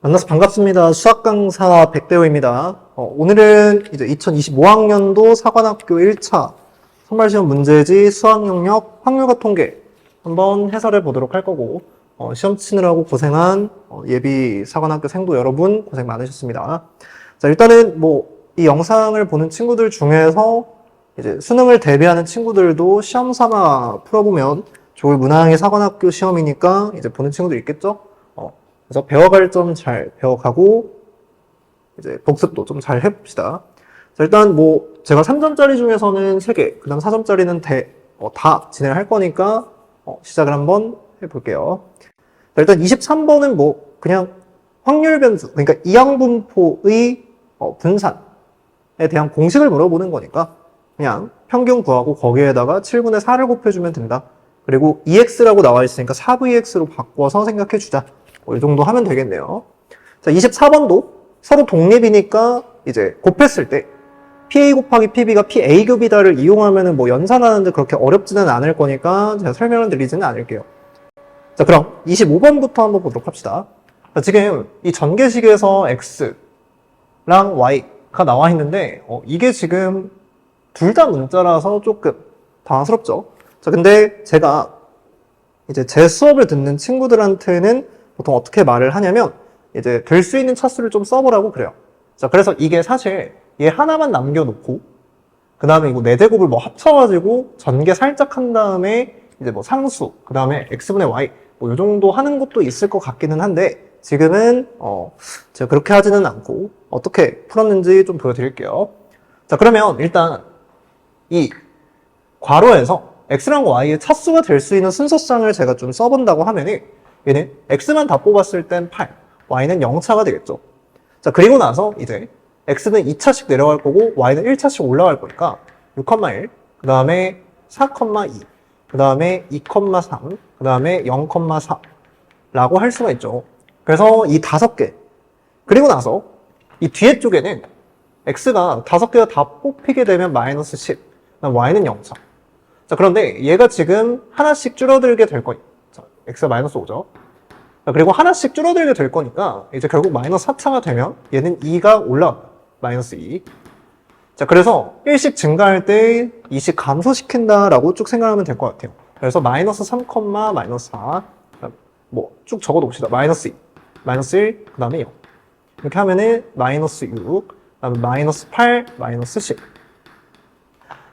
만나서 반갑습니다. 수학 강사 백대호입니다. 어, 오늘은 이제 2025학년도 사관학교 1차 선발시험 문제지 수학 영역 확률과 통계 한번 해설해 보도록 할 거고 어, 시험 치느라고 고생한 어, 예비 사관학교 생도 여러분 고생 많으셨습니다. 자 일단은 뭐 이 영상을 보는 친구들 중에서 이제 수능을 대비하는 친구들도 시험 삼아 풀어보면 좋을 문항의 사관학교 시험이니까 이제 보는 친구들 있겠죠? 어, 그래서 배워갈 점 잘 배워가고 이제 복습도 좀 잘 해봅시다. 자, 일단 뭐 제가 3점짜리 중에서는 3개, 그 다음 4점짜리는 대, 어, 다 진행할 거니까 어, 시작을 한번 해볼게요. 자, 일단 23번은 뭐 그냥 확률 변수, 그러니까 이항분포의 어, 분산에 대한 공식을 물어보는 거니까 그냥 평균 구하고 거기에다가 7분의 4를 곱해주면 된다. 그리고 EX라고 나와 있으니까 4VX로 바꿔서 생각해 주자. 뭐 이 정도 하면 되겠네요. 자, 24번도 서로 독립이니까 이제 곱했을 때 PA 곱하기 PB가 PA급이다를 이용하면은 뭐 연산하는데 그렇게 어렵지는 않을 거니까 제가 설명을 드리지는 않을게요. 자, 그럼 25번부터 한번 보도록 합시다. 자, 지금 이 전개식에서 X랑 Y가 나와 있는데 어, 이게 지금 둘 다 문자라서 조금 당황스럽죠. 자, 근데 제가 이제 제 수업을 듣는 친구들한테는 보통 어떻게 말을 하냐면 이제 될 수 있는 차수를 좀 써보라고 그래요. 자, 그래서 이게 사실 얘 하나만 남겨놓고 그 다음에 이거 네 제곱을 뭐 합쳐가지고 전개 살짝 한 다음에 이제 뭐 상수 그 다음에 x분의 y 뭐이 정도 하는 것도 있을 것 같기는 한데 지금은 어 제가 그렇게 하지는 않고 어떻게 풀었는지 좀 보여드릴게요. 자, 그러면 일단 이 괄호에서 x랑 y의 차수가 될 수 있는 순서쌍을 제가 좀 써본다고 하면은 얘는 x만 다 뽑았을 땐 8, y는 0차가 되겠죠. 자, 그리고 나서 이제 x는 2차씩 내려갈 거고 y는 1차씩 올라갈 거니까 6,1, 그 다음에 4,2, 그 다음에 2,3, 그 다음에 0,4 라고 할 수가 있죠. 그래서 이 다섯 개 그리고 나서 이 뒤에 쪽에는 x가 다섯 개가 다 뽑히게 되면 마이너스 10, 그다음 y는 0차. 자, 그런데 얘가 지금 하나씩 줄어들게 될 거니까. 자, x가 마이너스 5죠. 자, 그리고 하나씩 줄어들게 될 거니까 이제 결국 마이너스 4차가 되면 얘는 2가 올라간다. 마이너스 2. 자, 그래서 1씩 증가할 때 2씩 감소시킨다라고 쭉 생각하면 될 것 같아요. 그래서 마이너스 3, 마이너스 4. 뭐 쭉 적어 봅시다. 마이너스 2, 마이너스 1, 그 다음에 0. 이렇게 하면은 마이너스 6, 그 다음에 마이너스 8, 마이너스 10.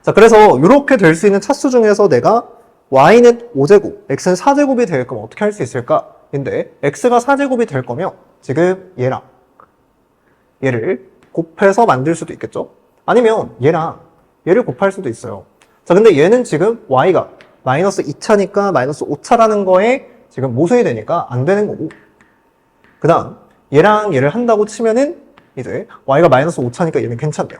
자, 그래서 이렇게 될 수 있는 차수 중에서 내가 y는 5제곱, x는 4제곱이 될 거면 어떻게 할 수 있을까? 근데 x가 4제곱이 될 거면 지금 얘랑 얘를 곱해서 만들 수도 있겠죠? 아니면 얘랑 얘를 곱할 수도 있어요. 자, 근데 얘는 지금 y가 마이너스 2차니까 마이너스 5차라는 거에 지금 모순이 되니까 안 되는 거고. 그 다음, 얘랑 얘를 한다고 치면은 이제 y가 마이너스 5차니까 얘는 괜찮네요.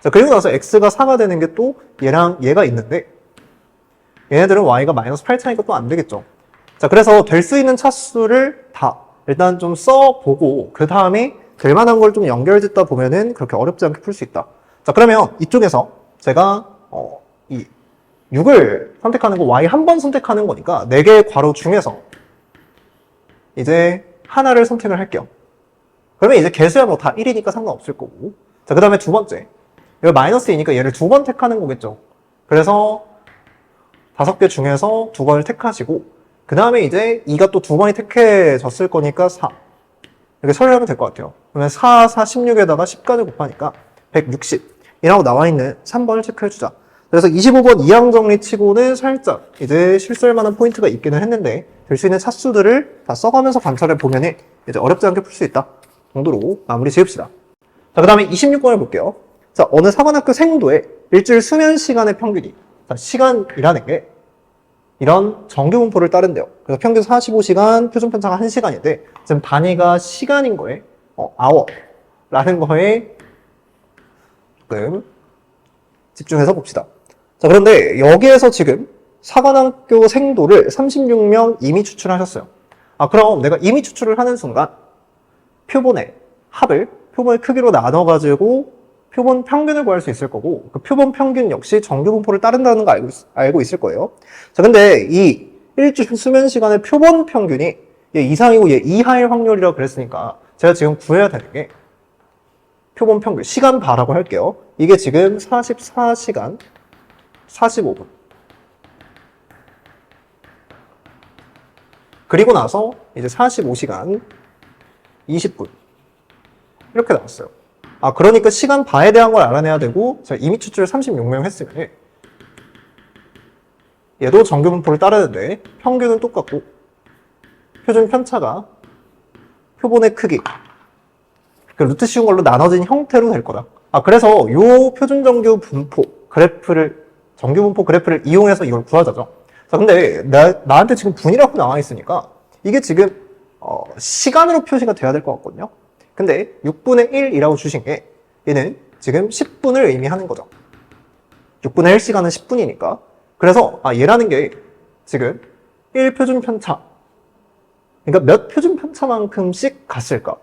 자, 그리고 나서 x가 4가 되는 게 또 얘랑 얘가 있는데 얘네들은 y가 마이너스 8차니까 또 안 되겠죠. 자, 그래서 될 수 있는 차수를 다 일단 좀 써보고 그 다음에 될 만한 걸 좀 연결짓다 보면은 그렇게 어렵지 않게 풀 수 있다. 자, 그러면 이쪽에서 제가 어, 이 6을 선택하는 거 y 한 번 선택하는 거니까 4개의 괄호 중에서 이제 하나를 선택을 할게요. 그러면 이제 개수야 뭐 다 1이니까 상관없을 거고. 자, 그 다음에 두 번째. 여기 마이너스 2니까 얘를 두 번 택하는 거겠죠. 그래서 다섯 개 중에서 두 번을 택하시고, 그 다음에 이제 2가 또 두 번이 택해졌을 거니까 4. 이렇게 처리하면 될 것 같아요. 그러면 4, 4, 16에다가 10까지 곱하니까 160. 이라고 나와 있는 3번을 체크해주자. 그래서 25번 이항 정리 치고는 살짝 이제 실수할 만한 포인트가 있기는 했는데 될 수 있는 차수들을 다 써가면서 관찰해 보면은 이제 어렵지 않게 풀 수 있다 정도로 마무리 지읍시다. 자, 그 다음에 26번을 볼게요. 자, 어느 사관학교 생도의 일주일 수면 시간의 평균이 자, 시간이라는 게 이런 정규 분포를 따른대요. 그래서 평균 45시간, 표준 편차가 1시간인데 지금 단위가 시간인 거에 어, hour라는 거에 조금 집중해서 봅시다. 자, 그런데 여기에서 지금 사관학교 생도를 36명 이미 추출하셨어요. 아, 그럼 내가 이미 추출을 하는 순간 표본의 합을 표본의 크기로 나눠가지고 표본 평균을 구할 수 있을 거고 그 표본 평균 역시 정규 분포를 따른다는 거 알고, 있을 거예요. 자, 근데 이 일주일 수면 시간의 표본 평균이 얘 이상이고 얘 이하일 확률이라고 그랬으니까 제가 지금 구해야 되는 게 표본 평균, 시간 바라고 할게요. 이게 지금 44시간 45분. 그리고 나서 이제 45시간 20분. 이렇게 나왔어요. 아, 그러니까 시간 바에 대한 걸 알아내야 되고, 제가 이미 추출 36명 했으면, 얘도 정규 분포를 따르는데, 평균은 똑같고, 표준 편차가 표본의 크기, 그 루트 씌운 걸로 나눠진 형태로 될 거다. 아, 그래서 요 표준 정규 분포 그래프를, 정규 분포 그래프를 이용해서 이걸 구하자죠. 자, 근데 나, 나한테 지금 분이라고 나와 있으니까 이게 지금, 어, 시간으로 표시가 돼야 될 것 같거든요. 근데 6분의 1이라고 주신 게 얘는 지금 10분을 의미하는 거죠. 6분의 1시간은 10분이니까. 그래서, 아, 얘라는 게 지금 1표준 편차. 그러니까 몇 표준 편차만큼씩 갔을까?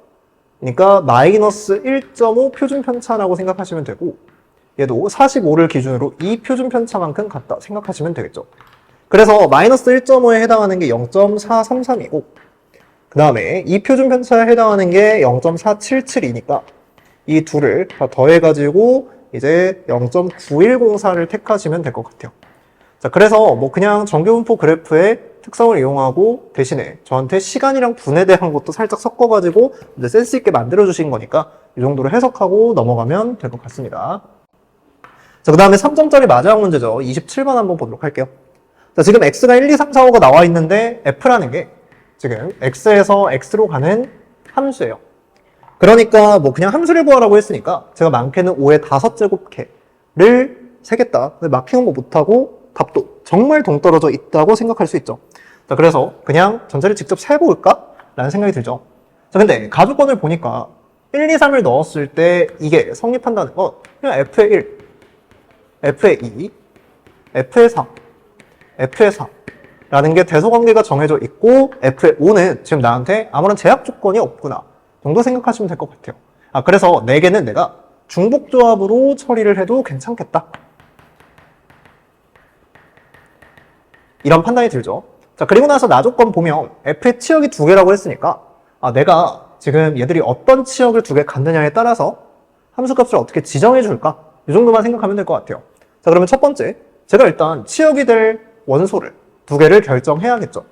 그러니까 마이너스 1.5 표준 편차라고 생각하시면 되고 얘도 45를 기준으로 2 표준 편차만큼 갔다 생각하시면 되겠죠. 그래서 마이너스 1.5에 해당하는 게 0.433이고 그 다음에 2 표준 편차에 해당하는 게 0.477이니까 이 둘을 다 더해가지고 이제 0.9104를 택하시면 될 것 같아요. 자, 그래서 뭐 그냥 정규분포 그래프의 특성을 이용하고 대신에 저한테 시간이랑 분에 대한 것도 살짝 섞어가지고 이제 센스 있게 만들어 주신 거니까 이 정도로 해석하고 넘어가면 될 것 같습니다. 자, 그 다음에 3점짜리 마지막 문제죠. 27번 한번 보도록 할게요. 자, 지금 x가 1, 2, 3, 4, 5가 나와 있는데 f라는 게 지금 x에서 x로 가는 함수예요. 그러니까 뭐 그냥 함수를 구하라고 했으니까 제가 많게는 5의 5제곱캐를 세겠다. 근데 마킹은 거 못하고 답도 정말 동떨어져 있다고 생각할 수 있죠. 자, 그래서 그냥 전체를 직접 세볼까? 라는 생각이 들죠. 자, 근데 가족권을 보니까 1, 2, 3을 넣었을 때 이게 성립한다는 건 그냥 F의 1, F의 2, F의 3, F의 4 라는 게 대소관계가 정해져 있고 F의 5는 지금 나한테 아무런 제약 조건이 없구나 정도 생각하시면 될 것 같아요. 아, 그래서 4개는 내가 중복조합으로 처리를 해도 괜찮겠다. 이런 판단이 들죠. 자, 그리고 나서 나조건 보면 F의 치역이 두 개라고 했으니까 아, 내가 지금 얘들이 어떤 치역을 두 개 갖느냐에 따라서 함수값을 어떻게 지정해 줄까? 이 정도만 생각하면 될 것 같아요. 자, 그러면 첫 번째, 제가 일단 치역이 될 원소를 두 개를 결정해야겠죠.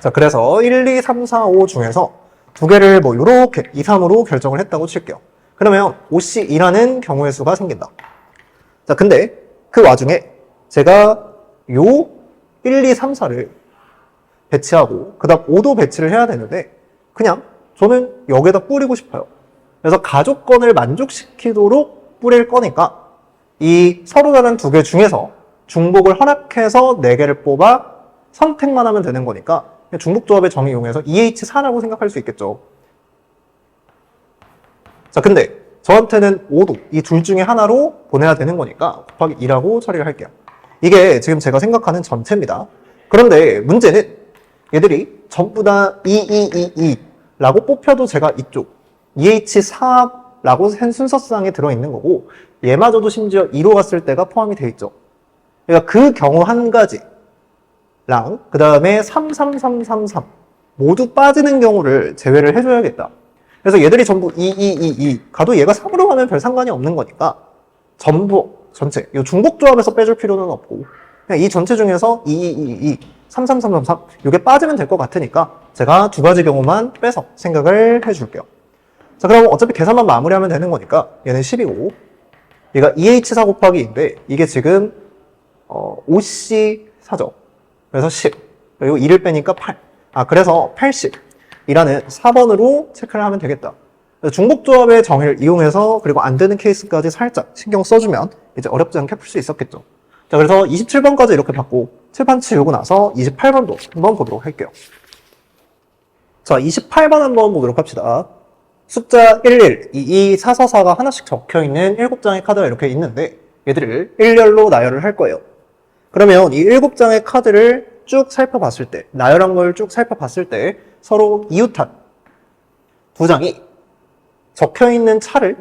자, 그래서 1, 2, 3, 4, 5 중에서 두 개를 뭐 요렇게 2, 3으로 결정을 했다고 칠게요. 그러면 OC2라는 경우의 수가 생긴다. 자, 근데 그 와중에 제가 요 1, 2, 3, 4를 배치하고 그 다음 5도 배치를 해야 되는데 그냥 저는 여기에다 뿌리고 싶어요. 그래서 가족권을 만족시키도록 뿌릴 거니까 이 서로 다른 두 개 중에서 중복을 허락해서 4개를 뽑아 선택만 하면 되는 거니까 중복 조합의 정의 이용해서 EH4라고 생각할 수 있겠죠. 자, 근데 저한테는 5도 이 둘 중에 하나로 보내야 되는 거니까 곱하기 2라고 처리를 할게요. 이게 지금 제가 생각하는 전체입니다. 그런데 문제는 얘들이 전부 다 2, 2, 2, 2 라고 뽑혀도 제가 이쪽 EH4라고 한 순서상에 들어있는 거고 얘마저도 심지어 2로 갔을 때가 포함이 되어 있죠. 그러니까 그 경우 한 가지랑 그 다음에 3, 3, 3, 3, 3 모두 빠지는 경우를 제외를 해줘야겠다. 그래서 얘들이 전부 2, 2, 2, 2 가도 얘가 3으로 가면 별 상관이 없는 거니까 전부 전체. 이 중복 조합에서 빼줄 필요는 없고. 그냥 이 전체 중에서 2, 2, 2, 2 3, 3, 3, 3, 3 이게 빠지면 될 것 같으니까 제가 두 가지 경우만 빼서 생각을 해줄게요. 자 그럼 어차피 계산만 마무리하면 되는 거니까 얘는 10이고 얘가 2H4 곱하기 2인데 이게 지금 어, OC4죠. 그래서 10 그리고 2를 빼니까 8. 아 그래서 80이라는 4번으로 체크를 하면 되겠다. 중복 조합의 정의를 이용해서 그리고 안 되는 케이스까지 살짝 신경 써주면 이제 어렵지 않게 풀 수 있었겠죠. 자, 그래서 27번까지 이렇게 받고 칠판 치우고 나서 28번도 한번 보도록 할게요. 자, 28번 한번 보도록 합시다. 숫자 11, 22, 444가 하나씩 적혀 있는 7장의 카드가 이렇게 있는데 얘들을 일렬로 나열을 할 거예요. 그러면 이 7장의 카드를 쭉 살펴봤을 때, 나열한 걸 쭉 살펴봤을 때 서로 이웃한 두 장이 적혀 있는 차를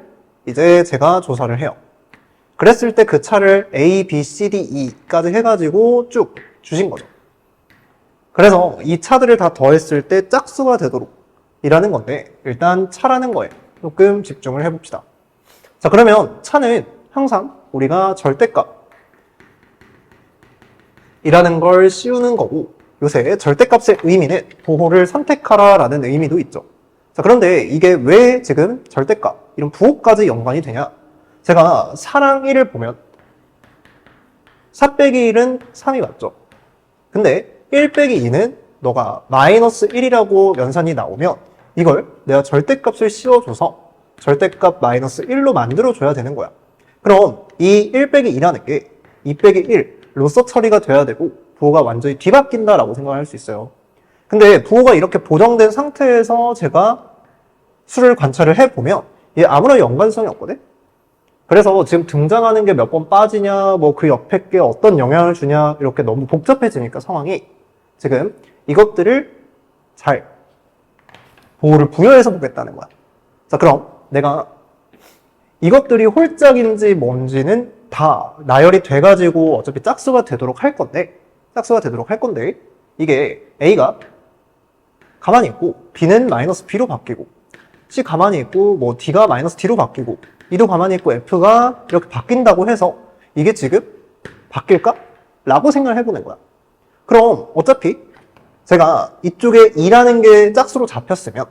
이제 제가 조사를 해요. 그랬을 때 그 차를 A, B, C, D, E까지 해가지고 쭉 주신 거죠. 그래서 이 차들을 다 더했을 때 짝수가 되도록 이라는 건데 일단 차라는 거에 조금 집중을 해봅시다. 자 그러면 차는 항상 우리가 절대값 이라는 걸 씌우는 거고 요새 절대값의 의미는 보호를 선택하라 라는 의미도 있죠. 자 그런데 이게 왜 지금 절대값 이런 부호까지 연관이 되냐 제가 사랑 1을 보면 4 빼기 1은 3이 맞죠. 근데 1 빼기 2는 너가 마이너스 1이라고 연산이 나오면 이걸 내가 절대값을 씌워줘서 절대값 마이너스 1로 만들어줘야 되는 거야. 그럼 이 1 빼기 2라는 게 2 빼기 1 로서 처리가 돼야 되고 부호가 완전히 뒤바뀐다라고 생각을 할수 있어요. 근데 부호가 이렇게 보정된 상태에서 제가 수를 관찰을 해보면 얘 아무런 연관성이 없거든? 그래서 지금 등장하는 게 몇 번 빠지냐, 뭐 그 옆에 게 어떤 영향을 주냐, 이렇게 너무 복잡해지니까 상황이 지금 이것들을 잘 보호를 부여해서 보겠다는 거야. 자, 그럼 내가 이것들이 홀짝인지 뭔지는 다 나열이 돼가지고 어차피 짝수가 되도록 할 건데, 짝수가 되도록 할 건데, 이게 A가 가만히 있고, B는 마이너스 B로 바뀌고, C 가만히 있고, 뭐 D가 마이너스 D로 바뀌고, E도 가만히 있고, F가 이렇게 바뀐다고 해서, 이게 지금 바뀔까? 라고 생각을 해보는 거야. 그럼 어차피 제가 이쪽에 2라는 게 짝수로 잡혔으면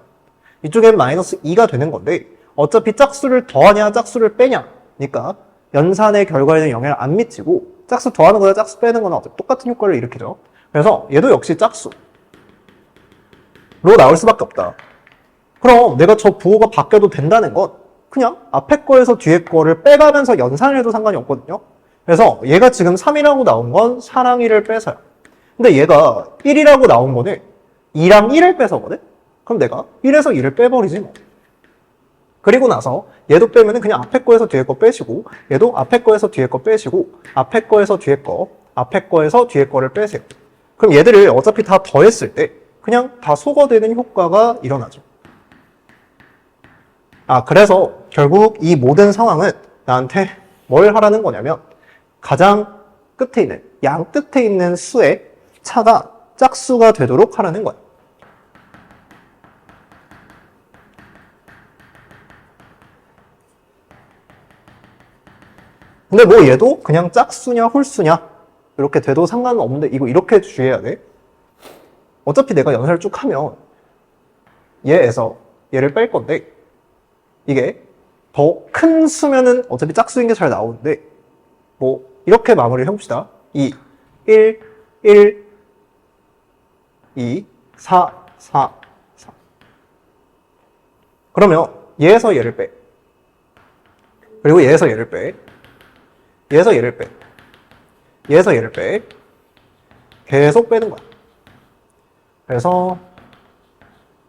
이쪽엔 마이너스 2가 되는 건데 어차피 짝수를 더하냐 짝수를 빼냐 그러니까 연산의 결과에는 영향을 안 미치고 짝수 더하는 거나 짝수 빼는 거나 어차피 똑같은 효과를 일으키죠 그래서 얘도 역시 짝수로 나올 수밖에 없다 그럼 내가 저 부호가 바뀌어도 된다는 건 그냥 앞에 거에서 뒤에 거를 빼가면서 연산을 해도 상관이 없거든요 그래서 얘가 지금 3이라고 나온 건 4랑 1을 빼서요 근데 얘가 1이라고 나온 거는 2랑 1을 빼서거든? 그럼 내가 1에서 2를 빼버리지 뭐. 그리고 나서 얘도 빼면은 그냥 앞에 거에서 뒤에 거 빼시고 얘도 앞에 거에서 뒤에 거 빼시고 앞에 거에서 뒤에 거 앞에 거에서 뒤에 거를 빼세요. 그럼 얘들을 어차피 다 더했을 때 그냥 다 소거되는 효과가 일어나죠. 아 그래서 결국 이 모든 상황은 나한테 뭘 하라는 거냐면 가장 끝에 있는 양 끝에 있는 수의 차가 짝수가 되도록 하라는 거야. 근데 뭐 얘도 그냥 짝수냐 홀수냐 이렇게 돼도 상관은 없는데 이거 이렇게 주의해야 돼. 어차피 내가 연산을 쭉 하면 얘에서 얘를 뺄 건데 이게 더 큰 수면은 어차피 짝수인 게 잘 나오는데 뭐 이렇게 마무리를 해봅시다. 2, 1, 1, 2, 4, 4, 4. 그러면 얘에서 얘를 빼. 그리고 얘에서 얘를 빼. 얘에서 얘를 빼. 얘에서 얘를 빼. 계속 빼는 거야. 그래서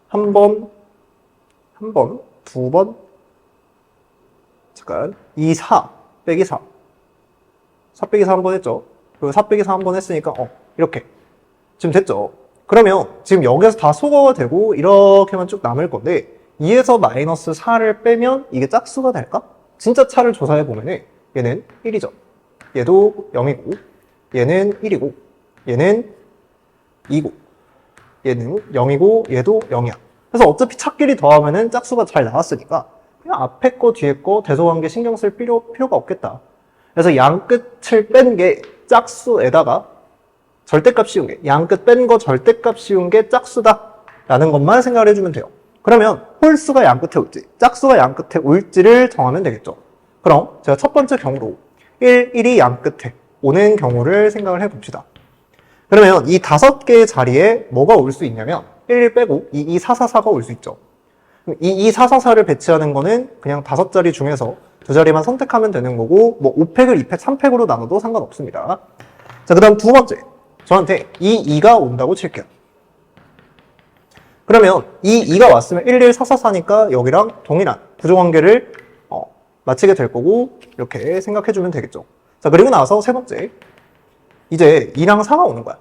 한 번, 한 번, 두 번, 잠깐, 2, 4 빼기 4. 4 빼기 4 한 번 했죠. 그리고 4 빼기 4 한 번 했으니까 어 이렇게 지금 됐죠. 그러면 지금 여기에서 다 소거가 되고 이렇게만 쭉 남을 건데 2에서 마이너스 4를 빼면 이게 짝수가 될까? 진짜 차를 조사해 보면은 얘는 1이죠. 얘도 0이고 얘는 1이고 얘는 2고 얘는 0이고 얘도 0이야. 그래서 어차피 차끼리 더하면은 짝수가 잘 나왔으니까 그냥 앞에 거 뒤에 거 대소관계 신경 쓸 필요 필요가 없겠다. 그래서 양 끝을 뺀 게 짝수에다가 절대값 씌운 게, 양끝 뺀 거 절대값 씌운 게 짝수다. 라는 것만 생각을 해주면 돼요. 그러면 홀수가 양 끝에 올지, 짝수가 양 끝에 올지를 정하면 되겠죠. 그럼 제가 첫 번째 경우로 1, 1이 양 끝에 오는 경우를 생각을 해봅시다. 그러면 이 다섯 개의 자리에 뭐가 올 수 있냐면 1, 1 빼고 2, 2, 4, 4, 4가 올 수 있죠. 이, 이 4, 4, 4를 배치하는 거는 그냥 다섯 자리 중에서 두 자리만 선택하면 되는 거고 뭐 5팩을 2팩, 3팩으로 나눠도 상관없습니다. 자, 그 다음 두 번째. 저한테 이 2가 온다고 칠게요. 그러면 이 2가 왔으면 1, 1, 4, 4, 4니까 여기랑 동일한 구조관계를 어, 맞추게 될 거고 이렇게 생각해 주면 되겠죠. 자, 그리고 나서 세 번째. 이제 2랑 4가 오는 거야.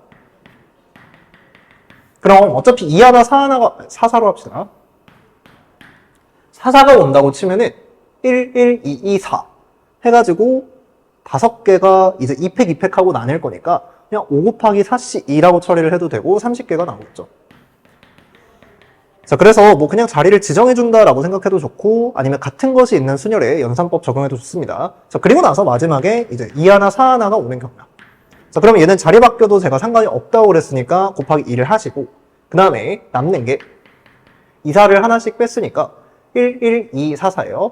그럼 어차피 2 하나 4 하나가 4, 4로 합시다. 4, 4가 온다고 치면은 1, 1, 2, 2, 4 해가지고 다섯 개가 이제 2팩, 2팩 하고 나뉠 거니까 그냥 5 곱하기 4씩 2라고 처리를 해도 되고 30개가 나오겠죠. 자, 그래서 뭐 그냥 자리를 지정해준다라고 생각해도 좋고, 아니면 같은 것이 있는 순열에 연산법 적용해도 좋습니다. 자, 그리고 나서 마지막에 이제 2 하나, 4 하나가 오는 경우야. 자, 그러면 얘는 자리 바뀌어도 제가 상관이 없다고 그랬으니까 곱하기 2를 하시고, 그 다음에 남는 게 2, 4를 하나씩 뺐으니까 1, 1, 2, 4, 4예요.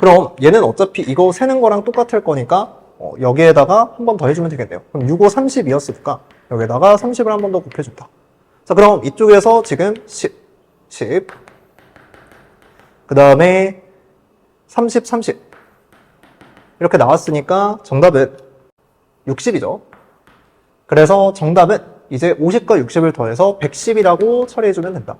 그럼 얘는 어차피 이거 세는 거랑 똑같을 거니까 어, 여기에다가 한 번 더 해주면 되겠네요. 그럼 6, 5, 30이었으니까 여기에다가 30을 한 번 더 곱해준다. 자, 그럼 이쪽에서 지금 10, 10. 그 다음에 30, 30. 이렇게 나왔으니까 정답은 60이죠. 그래서 정답은 이제 50과 60을 더해서 110이라고 처리해주면 된다.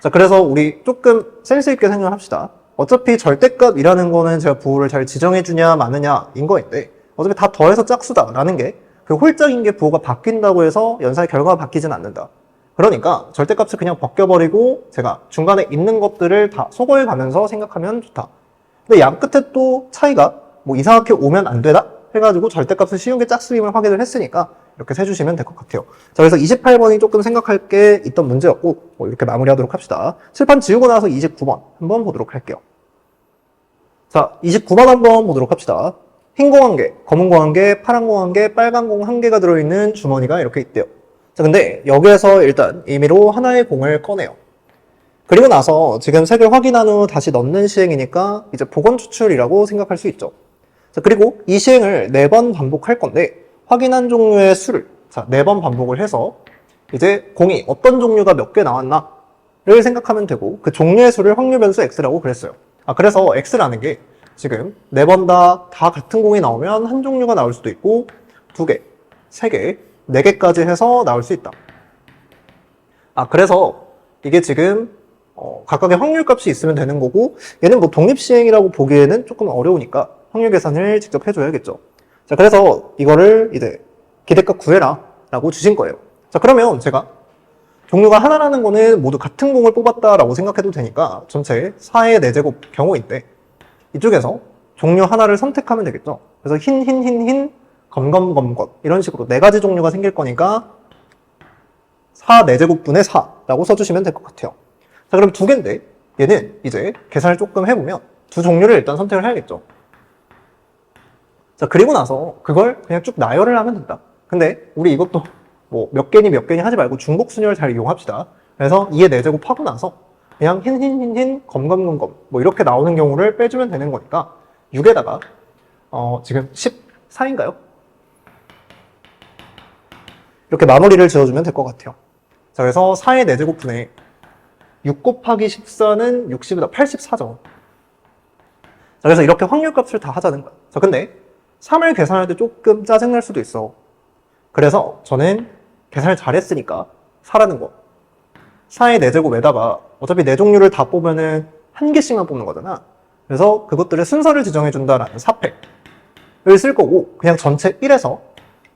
자, 그래서 우리 조금 센스 있게 생각합시다. 어차피 절대값이라는 거는 제가 부호를 잘 지정해주냐 마느냐인 거인데 어차피 다 더해서 짝수다라는 게 그 홀짝인 게 부호가 바뀐다고 해서 연산의 결과가 바뀌진 않는다. 그러니까 절대값을 그냥 벗겨버리고 제가 중간에 있는 것들을 다 소거해 가면서 생각하면 좋다. 근데 양 끝에 또 차이가 뭐 이상하게 오면 안 되나? 해가지고 절대값을 쉬운 게 짝수임을 확인을 했으니까 이렇게 세주시면 될 것 같아요. 자, 그래서 28번이 조금 생각할 게 있던 문제였고, 뭐 이렇게 마무리하도록 합시다. 칠판 지우고 나서 29번 한번 보도록 할게요. 자, 29번 한번 보도록 합시다. 흰 공 한 개, 검은 공 한 개, 파란 공 한 개, 빨간 공 한 개가 들어있는 주머니가 이렇게 있대요. 자, 근데 여기에서 일단 임의로 하나의 공을 꺼내요. 그리고 나서 지금 색을 확인한 후 다시 넣는 시행이니까 이제 복원 추출이라고 생각할 수 있죠. 자, 그리고 이 시행을 네 번 반복할 건데 확인한 종류의 수를 자, 네 번 반복을 해서 이제 공이 어떤 종류가 몇 개 나왔나를 생각하면 되고 그 종류의 수를 확률 변수 x라고 그랬어요. 아, 그래서 x라는 게 지금 네 번 다 다 같은 공이 나오면 한 종류가 나올 수도 있고 두 개, 세 개, 네 개까지 해서 나올 수 있다. 아, 그래서 이게 지금 어, 각각의 확률 값이 있으면 되는 거고 얘는 뭐 독립시행이라고 보기에는 조금 어려우니까 확률 계산을 직접 해줘야겠죠. 자, 그래서 이거를 이제 기대값 구해라 라고 주신 거예요. 자, 그러면 제가 종류가 하나라는 거는 모두 같은 공을 뽑았다라고 생각해도 되니까 전체 4의 4제곱 경우인데 이쪽에서 종류 하나를 선택하면 되겠죠. 그래서 흰, 흰, 흰, 흰, 검, 검, 검, 검 이런 식으로 네 가지 종류가 생길 거니까 4 4제곱분의 4라고 써주시면 될 것 같아요. 자, 그럼 두 개인데 얘는 이제 계산을 조금 해보면 두 종류를 일단 선택을 해야겠죠. 자, 그리고 나서 그걸 그냥 쭉 나열을 하면 된다. 근데 우리 이것도 뭐 몇 개니 몇 개니 하지 말고 중복 순열을 잘 이용합시다. 그래서 2의 4제곱 하고 나서 그냥 흰, 흰, 흰, 흰, 검, 검, 검, 검. 뭐 이렇게 나오는 경우를 빼주면 되는 거니까 6에다가 어, 지금 14인가요? 이렇게 마무리를 지어주면 될 것 같아요. 자, 그래서 4의 4제곱분의 6 곱하기 14는 60이다. 84죠. 자, 그래서 이렇게 확률값을 다 하자는 거야. 자, 근데 3을 계산할 때 조금 짜증날 수도 있어. 그래서 저는 계산을 잘했으니까 4라는 거. 4의 4제곱에다가 어차피 네 종류를 다 뽑으면은 한 개씩만 뽑는 거잖아. 그래서 그것들의 순서를 지정해준다라는 4팩을 쓸 거고 그냥 전체 1에서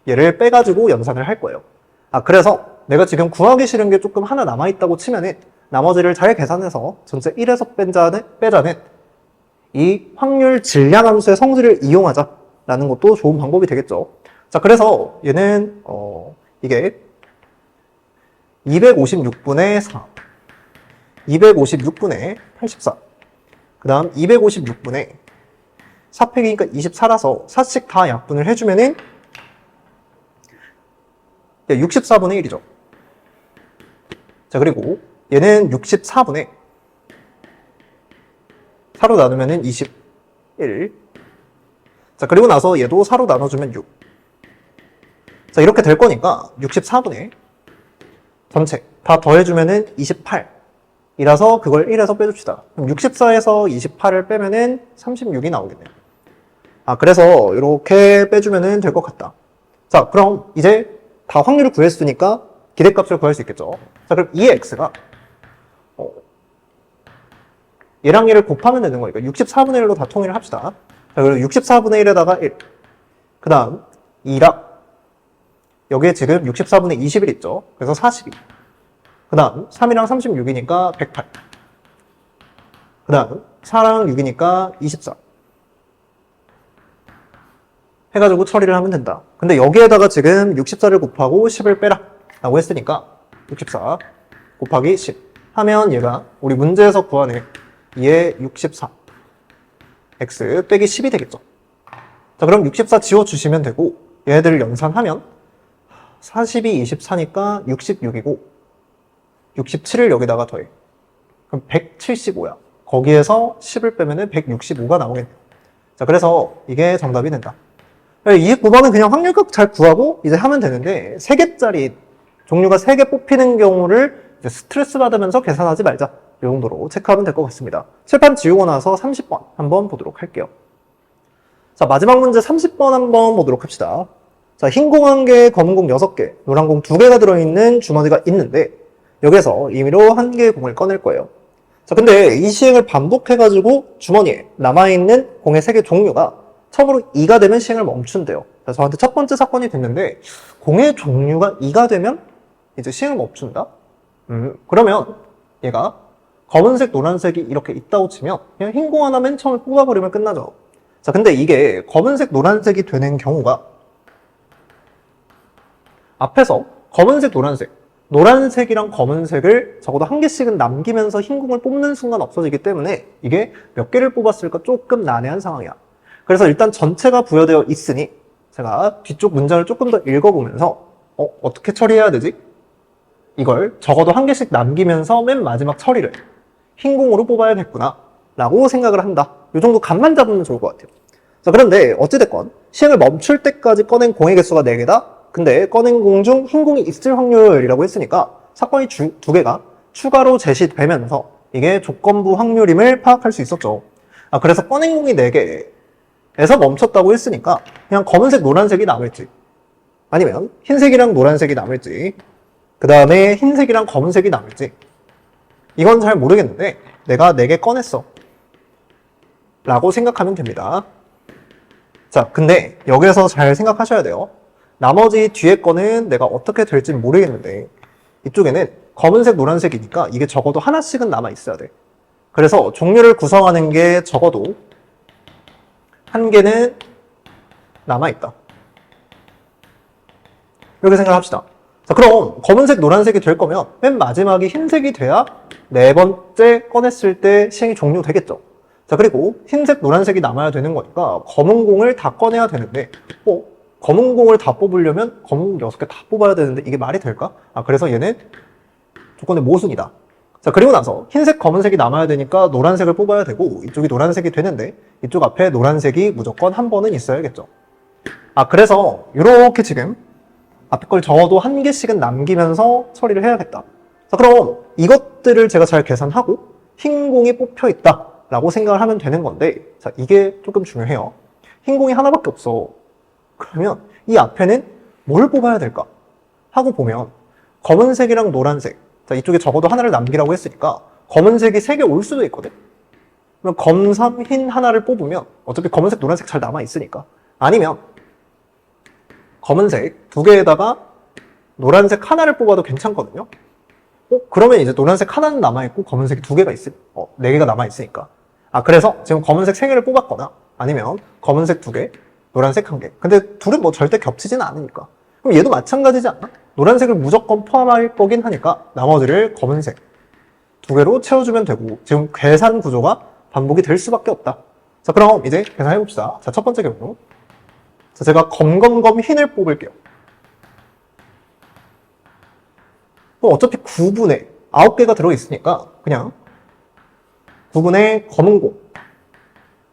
얘를 빼가지고 연산을 할 거예요. 아, 그래서 내가 지금 구하기 싫은 게 조금 하나 남아있다고 치면은 나머지를 잘 계산해서 전체 1에서 빼자는, 빼자는 이 확률 질량 함수의 성질을 이용하자라는 것도 좋은 방법이 되겠죠. 자, 그래서 얘는, 어, 이게 256분의 4, 256분의 84, 그 다음 256분의 4팩이니까 24라서 4씩 다 약분을 해주면은 64분의 1이죠. 자, 그리고 얘는 64분의 4로 나누면은 21. 자, 그리고 나서 얘도 4로 나눠주면 6. 자, 이렇게 될 거니까 64분의 전체 다 더해주면은 28. 이라서 그걸 1에서 빼줍시다. 그럼 64에서 28을 빼면은 36이 나오겠네요. 아, 그래서 이렇게 빼주면은 될것 같다. 자, 그럼 이제 다 확률을 구했으니까 기대값을 구할 수 있겠죠. 자, 그럼 2의 x가 어, 얘랑 얘를 곱하면 되는 거니까 64분의 1로 다 통일을 합시다. 자, 그리고 64분의 1에다가 1. 그 다음 2랑 여기에 지금 64분의 21 있죠. 그래서 42. 그 다음 3이랑 36이니까 108. 그 다음 4랑 6이니까 24. 해가지고 처리를 하면 된다. 근데 여기에다가 지금 64를 곱하고 10을 빼라 라고 했으니까 64 곱하기 10 하면 얘가 우리 문제에서 구하는 2의 64 x 빼기 10이 되겠죠. 자, 그럼 64 지워주시면 되고 얘들을 연산하면 40이 24니까 66이고 67을 여기다가 더해. 그럼 175야. 거기에서 10을 빼면 은 165가 나오겠네요. 자, 그래서 이게 정답이 된다. 29번은 그냥 확률값 잘 구하고 이제 하면 되는데 3개짜리 종류가 3개 뽑히는 경우를 스트레스 받으면서 계산하지 말자. 이 정도로 체크하면 될 것 같습니다. 칠판 지우고 나서 30번 한번 보도록 할게요. 자, 마지막 문제 30번 한번 보도록 합시다. 자, 흰공 1개, 검은 공 6개, 노란 공 2개가 들어있는 주머니가 있는데 여기서 임의로 한 개의 공을 꺼낼 거예요. 자, 근데 이 시행을 반복해가지고 주머니에 남아있는 공의 3개 종류가 처음으로 2가 되면 시행을 멈춘대요. 자, 저한테 첫 번째 사건이 됐는데 공의 종류가 2가 되면 이제 시행을 멈춘다? 음, 그러면 얘가 검은색, 노란색이 이렇게 있다고 치면 그냥 흰 공 하나 맨 처음에 뽑아버리면 끝나죠. 자, 근데 이게 검은색, 노란색이 되는 경우가 앞에서 검은색, 노란색, 노란색이랑 검은색을 적어도 한 개씩은 남기면서 흰 공을 뽑는 순간 없어지기 때문에 이게 몇 개를 뽑았을까 조금 난해한 상황이야. 그래서 일단 전체가 부여되어 있으니 제가 뒤쪽 문장을 조금 더 읽어보면서 어, 어떻게 처리해야 되지? 이걸 적어도 한 개씩 남기면서 맨 마지막 처리를 흰 공으로 뽑아야겠구나 라고 생각을 한다. 이 정도 감만 잡으면 좋을 것 같아요. 자, 그런데 어찌됐건 시행을 멈출 때까지 꺼낸 공의 개수가 4개다? 근데 꺼낸 공 중 흰 공이 있을 확률이라고 했으니까 사건이 주, 두 개가 추가로 제시되면서 이게 조건부 확률임을 파악할 수 있었죠. 아, 그래서 꺼낸 공이 4개 에서 멈췄다고 했으니까 그냥 검은색, 노란색이 남을지 아니면 흰색이랑 노란색이 남을지 그 다음에 흰색이랑 검은색이 남을지 이건 잘 모르겠는데 내가 4개 꺼냈어 라고 생각하면 됩니다. 자, 근데 여기서 잘 생각하셔야 돼요. 나머지 뒤에 거는 내가 어떻게 될지 모르겠는데 이쪽에는 검은색, 노란색이니까 이게 적어도 하나씩은 남아 있어야 돼. 그래서 종류를 구성하는 게 적어도 한 개는 남아 있다. 이렇게 생각합시다. 자, 그럼 검은색, 노란색이 될 거면 맨 마지막이 흰색이 돼야 네 번째 꺼냈을 때 시행이 종료되겠죠. 자, 그리고 흰색, 노란색이 남아야 되는 거니까 검은 공을 다 꺼내야 되는데, 어, 검은 공을 다 뽑으려면 검은 공 6개 다 뽑아야 되는데 이게 말이 될까? 아, 그래서 얘는 조건의 모순이다. 자, 그리고 나서 흰색, 검은색이 남아야 되니까 노란색을 뽑아야 되고 이쪽이 노란색이 되는데 이쪽 앞에 노란색이 무조건 한 번은 있어야겠죠. 아, 그래서 이렇게 지금 앞에 걸 적어도 한 개씩은 남기면서 처리를 해야겠다. 자, 그럼 이것들을 제가 잘 계산하고 흰 공이 뽑혀 있다. 라고 생각을 하면 되는 건데, 자, 이게 조금 중요해요. 흰 공이 하나밖에 없어. 그러면 이 앞에는 뭘 뽑아야 될까? 하고 보면, 검은색이랑 노란색. 자, 이쪽에 적어도 하나를 남기라고 했으니까, 검은색이 세개올 수도 있거든? 그럼 검, 삼, 흰 하나를 뽑으면, 어차피 검은색, 노란색 잘 남아있으니까. 아니면, 검은색 두 개에다가 노란색 하나를 뽑아도 괜찮거든요? 어? 그러면 이제 노란색 하나는 남아있고 검은색이 두 개가 있을, 어, 네 개가 남아있으니까. 아, 그래서 지금 검은색 세 개를 뽑았거나 아니면 검은색 두 개, 노란색 한 개. 근데 둘은 뭐 절대 겹치지는 않으니까. 그럼 얘도 마찬가지지 않나? 노란색을 무조건 포함할 거긴 하니까 나머지를 검은색 두 개로 채워주면 되고 지금 계산 구조가 반복이 될 수밖에 없다. 자, 그럼 이제 계산해 봅시다. 자, 첫 번째 경우. 자, 제가 검검검 흰을 뽑을게요. 그럼 어차피 9분의 9개가 들어있으니까 그냥 9분의 검은 공,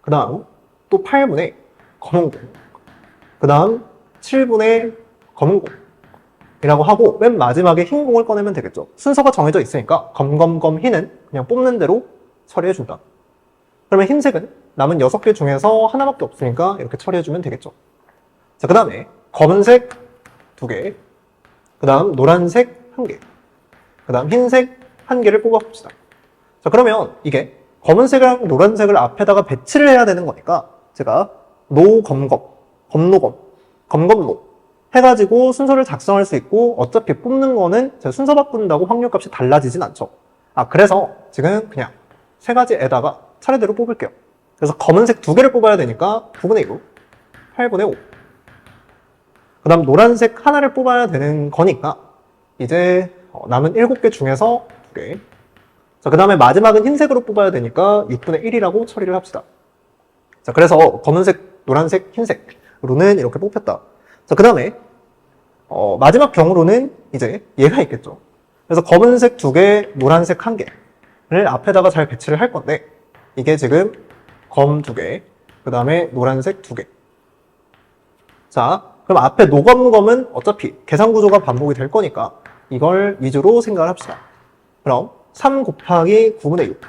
그 다음 또 8분의 검은 공, 그 다음 7분의 검은 공 이라고 하고 맨 마지막에 흰 공을 꺼내면 되겠죠. 순서가 정해져 있으니까 검검검 흰은 그냥 뽑는 대로 처리해준다. 그러면 흰색은 남은 6개 중에서 하나밖에 없으니까 이렇게 처리해주면 되겠죠. 자, 그 다음에 검은색 2개, 그 다음 노란색 1개, 그 다음 흰색 1개를 뽑아봅시다. 자, 그러면 이게 검은색이랑 노란색을 앞에다가 배치를 해야 되는 거니까 제가 노검검, 검노검, 검검노 해가지고 순서를 작성할 수 있고 어차피 뽑는 거는 제가 순서 바꾼다고 확률값이 달라지진 않죠. 아, 그래서 지금 그냥 세 가지 에다가 차례대로 뽑을게요. 그래서 검은색 두 개를 뽑아야 되니까 9분의 2, 8분의 5. 그 다음 노란색 하나를 뽑아야 되는 거니까 이제 어, 남은 7개 중에서 2개. 자, 그 다음에 마지막은 흰색으로 뽑아야 되니까 6분의 1이라고 처리를 합시다. 자, 그래서 검은색, 노란색, 흰색으로는 이렇게 뽑혔다. 자, 그 다음에 어, 마지막 경우로는 이제 얘가 있겠죠. 그래서 검은색 두 개, 노란색 한 개를 앞에다가 잘 배치를 할 건데 이게 지금 검 두 개, 그 다음에 노란색 두 개. 자, 그럼 앞에 노검검은 어차피 계산 구조가 반복이 될 거니까 이걸 위주로 생각을 합시다. 그럼 3 곱하기 9분의 6,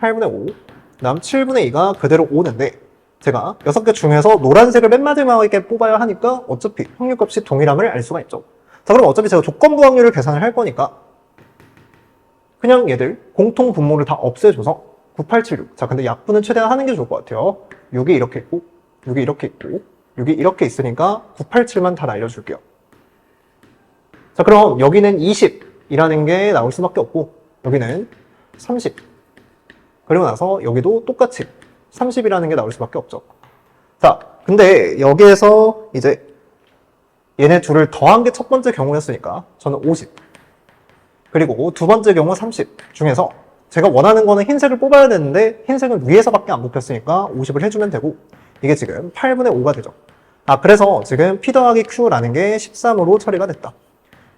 8분의 5, 그 다음 7분의 2가 그대로 5인데 제가 6개 중에서 노란색을 맨 마지막에 뽑아야 하니까 어차피 확률값이 동일함을 알 수가 있죠. 자, 그럼 어차피 제가 조건부 확률을 계산을 할 거니까 그냥 얘들 공통 분모를 다 없애줘서 9876. 자, 근데 약분은 최대한 하는 게 좋을 것 같아요. 6이 이렇게 있고, 6이 이렇게 있고, 6이 이렇게 있으니까 987만 다 날려줄게요. 자, 그럼 여기는 20이라는 게 나올 수밖에 없고, 여기는 30. 그리고 나서 여기도 똑같이 30이라는 게 나올 수밖에 없죠. 자, 근데 여기에서 이제 얘네 둘을 더한 게 첫 번째 경우였으니까 저는 50. 그리고 두 번째 경우 30 중에서 제가 원하는 거는 흰색을 뽑아야 되는데 흰색은 위에서밖에 안 뽑혔으니까 50을 해주면 되고 이게 지금 8분의 5가 되죠. 아, 그래서 지금 P 더하기 Q라는 게 13으로 처리가 됐다.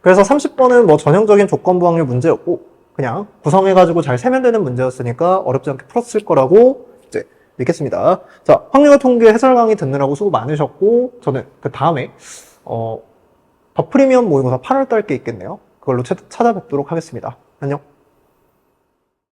그래서 30번은 뭐 전형적인 조건부 확률 문제였고 그냥 구성해가지고 잘 세면 되는 문제였으니까 어렵지 않게 풀었을 거라고 믿겠습니다. 자, 확률과 통계 해설 강의 듣느라고 수고 많으셨고 저는 그 다음에 어, 더 프리미엄 모의고사 8월 달 게 있겠네요. 그걸로 찾- 찾아뵙도록 하겠습니다. 안녕.